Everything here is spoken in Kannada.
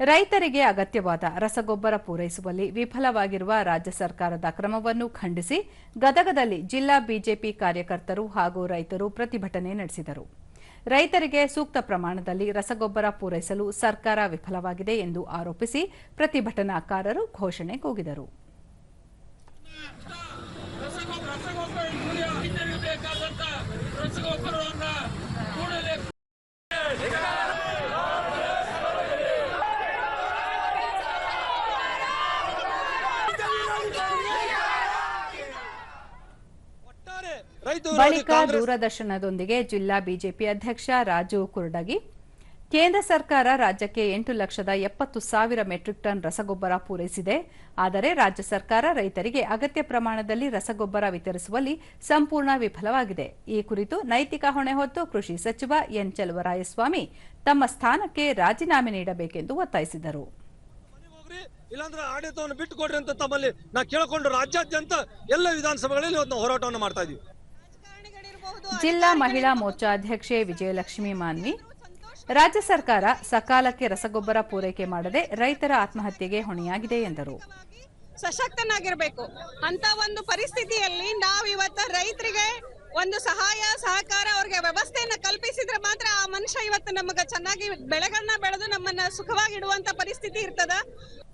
ರೈತರಿಗೆ ಅಗತ್ಯವಾದ ರಸಗೊಬ್ಬರ ಪೂರೈಸುವಲ್ಲಿ ವಿಫಲವಾಗಿರುವ ರಾಜ್ಯ ಸರ್ಕಾರದ ಕ್ರಮವನ್ನು ಖಂಡಿಸಿ ಗದಗದಲ್ಲಿ ಜಿಲ್ಲಾ ಬಿಜೆಪಿ ಕಾರ್ಯಕರ್ತರು ಹಾಗೂ ರೈತರು ಪ್ರತಿಭಟನೆ ನಡೆಸಿದರು. ರೈತರಿಗೆ ಸೂಕ್ತ ಪ್ರಮಾಣದಲ್ಲಿ ರಸಗೊಬ್ಬರ ಪೂರೈಸಲು ಸರ್ಕಾರ ವಿಫಲವಾಗಿದೆ ಎಂದು ಆರೋಪಿಸಿ ಪ್ರತಿಭಟನಾಕಾರರು ಘೋಷಣೆ ಕೂಗಿದರು ಬಳಿಕ ದೂರದರ್ಶನದೊಂದಿಗೆ ಜಿಲ್ಲಾ ಬಿಜೆಪಿ ಅಧ್ಯಕ್ಷ ರಾಜು ಕುರ್ಡಗಿ ಕೇಂದ್ರ ಸರ್ಕಾರ ರಾಜ್ಯಕ್ಕೆ ಎಂಟು ಲಕ್ಷದ ಎಪ್ಪತ್ತು ಸಾವಿರ ಮೆಟ್ರಿಕ್ ಟನ್ ರಸಗೊಬ್ಬರ ಪೂರೈಸಿದೆ. ಆದರೆ ರಾಜ್ಯ ಸರ್ಕಾರ ರೈತರಿಗೆ ಅಗತ್ಯ ಪ್ರಮಾಣದಲ್ಲಿ ರಸಗೊಬ್ಬರ ವಿತರಿಸುವಲ್ಲಿ ಸಂಪೂರ್ಣ ವಿಫಲವಾಗಿದೆ. ಈ ಕುರಿತು ನೈತಿಕ ಹೊಣೆ ಹೊತ್ತು ಕೃಷಿ ಸಚಿವ ಎನ್ ಚಲುವರಾಯಸ್ವಾಮಿ ತಮ್ಮ ಸ್ಥಾನಕ್ಕೆ ರಾಜೀನಾಮೆ ನೀಡಬೇಕೆಂದು ಒತ್ತಾಯಿಸಿದರು. ಇಲ್ಲಾಂದ್ರೆ ಆಡಳಿತವನ್ನು ಬಿಟ್ಟು ಕೊಡ್ರಿ ಅಂತ ತಮ್ಮಲ್ಲಿ ನಾ ಕೇಳಿಕೊಂಡು ರಾಜ್ಯಾದ್ಯಂತ ಎಲ್ಲ ವಿಧಾನಸಭೆಗಳಲ್ಲಿ ಇವತ್ತು ನಾವು ಹೋರಾಟವನ್ನು ಮಾಡ್ತಾ ಇದೀವಿ. ಜಿಲ್ಲಾ ಮಹಿಳಾ ಮೋರ್ಚಾ ಅಧ್ಯಕ್ಷೆ ವಿಜಯಲಕ್ಷ್ಮಿ ಮಾನ್ವಿ ರಾಜ್ಯ ಸರ್ಕಾರ ಸಕಾಲಕ್ಕೆ ರಸಗೊಬ್ಬರ ಪೂರೈಕೆ ಮಾಡದೆ ರೈತರ ಆತ್ಮಹತ್ಯೆಗೆ ಹೊಣೆಯಾಗಿದೆ ಎಂದರು. ಸಶಕ್ತನಾಗಿರಬೇಕು. ಅಂತ ಒಂದು ಪರಿಸ್ಥಿತಿಯಲ್ಲಿ ನಾವು ಇವತ್ತ ರೈತರಿಗೆ ಒಂದು ಸಹಾಯ ಸಹಕಾರ ಅವ್ರಿಗೆ ವ್ಯವಸ್ಥೆಯನ್ನ ಕಲ್ಪಿಸಿದ್ರೆ ಮಾತ್ರ ಆ ಮನುಷ್ಯ ಇವತ್ತು ನಮಗ ಚೆನ್ನಾಗಿ ಬೆಳೆಗಳನ್ನ ಬೆಳೆದು ನಮ್ಮನ್ನ ಸುಖವಾಗಿ ಇಡುವಂತ ಪರಿಸ್ಥಿತಿ ಇರ್ತದ.